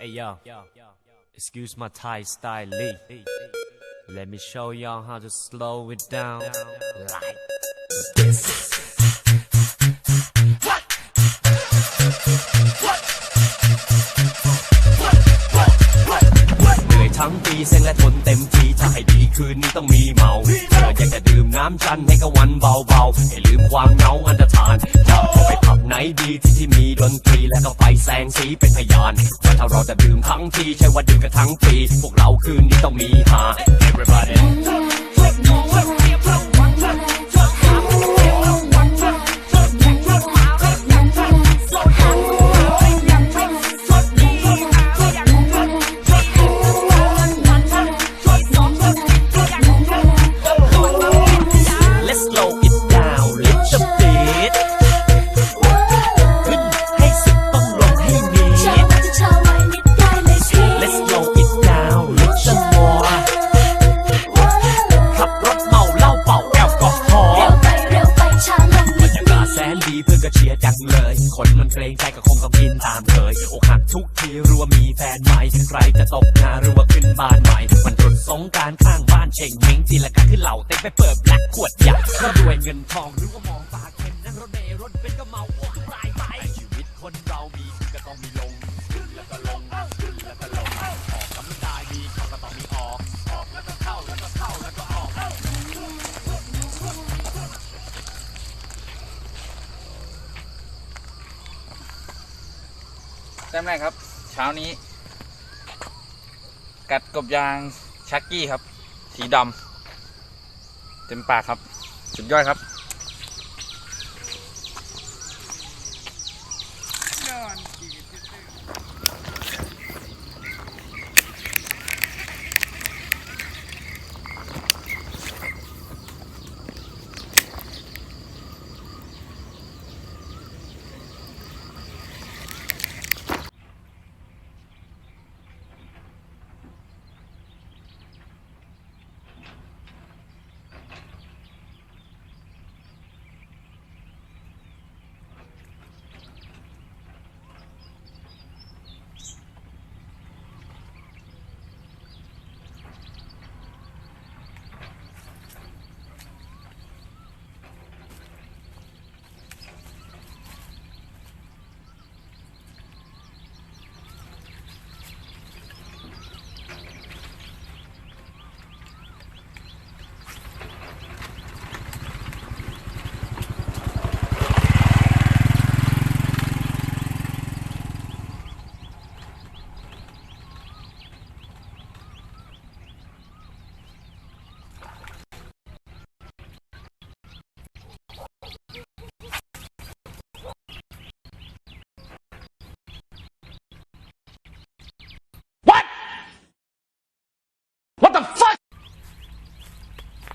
Hey yo, excuse my Thai style, Lee. Let me show y'all how to slow it down. Like this. ีเมาเธออยากจะดื่มน้ำจันทร์ให้กับวันเบาๆให้ลืมความเหงาอันตรธานจะไปผับไหนดีที่ที่มีดนตรีและก็ไฟแสงสีเป็นพยานว่าถ้าเราจะดื่มทั้งทีใช่ว่าดื่มกันทั้งปี พวกเราคืนนี้ต้องมีหา Everybody ยอกหักทุกทีรัวมีแฟนใหม่ใครจะตกงานรัวขึ้นบ้านใหม่มันตรุษสงการข้างบ้านเชงเม้งจีละกันขึ้นเหล่าเต็มไปเปิดแบล็คขวดใหญ่ก็รวยเงินทองหรือว่ามองตา ต้มแรกครับ เช้านี้ กัดกบยางชักกี้ครับ สีดำเต็มปากครับ สุดยอดครับ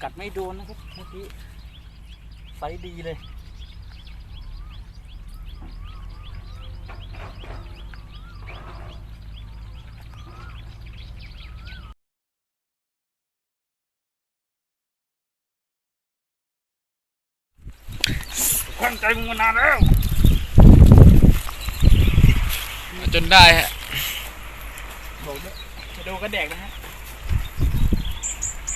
กัดไม่โดนนะครับเมื่อกี้ไซส์ดีเลย ตั้งใจมึงมานานแล้วมาจนได้ฮะบอกด้วยจะดูกระแดกนะฮะ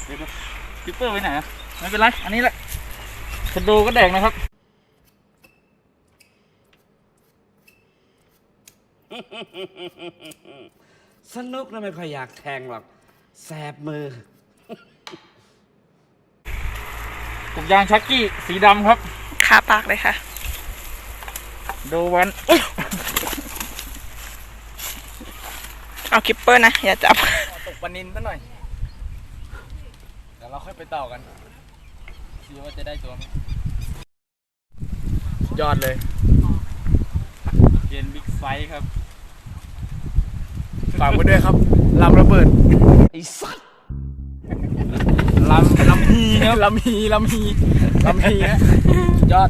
เดี๋ยว นะคิปเปอร์ไปไหนอะไม่เป็นไร อันนี้แหละคอนโดก็แดกนะครับ สนุกนะไม่ค่อยอยากแทงหรอก แสบมือ กบยางชักกี้สีดำครับคาปากเลยค่ะดูวันเอาคิปเปอร์นะ อย่าจับ ตกปลานินซะหน่อยเดี๋ยวเราค่อยไปต่อกันดูว่าจะได้ตัวไหมยอดเลยเย็นบิ๊กไฟท์ครับ ฝากไว้ด้วยครับลำระเบิดไอ้สัตว์ลำลำฮีครับลำฮีลำฮีลำฮีฮะสุดยอด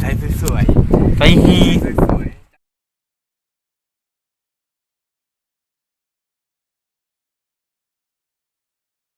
ใช้สวยไปฮี ๆสวย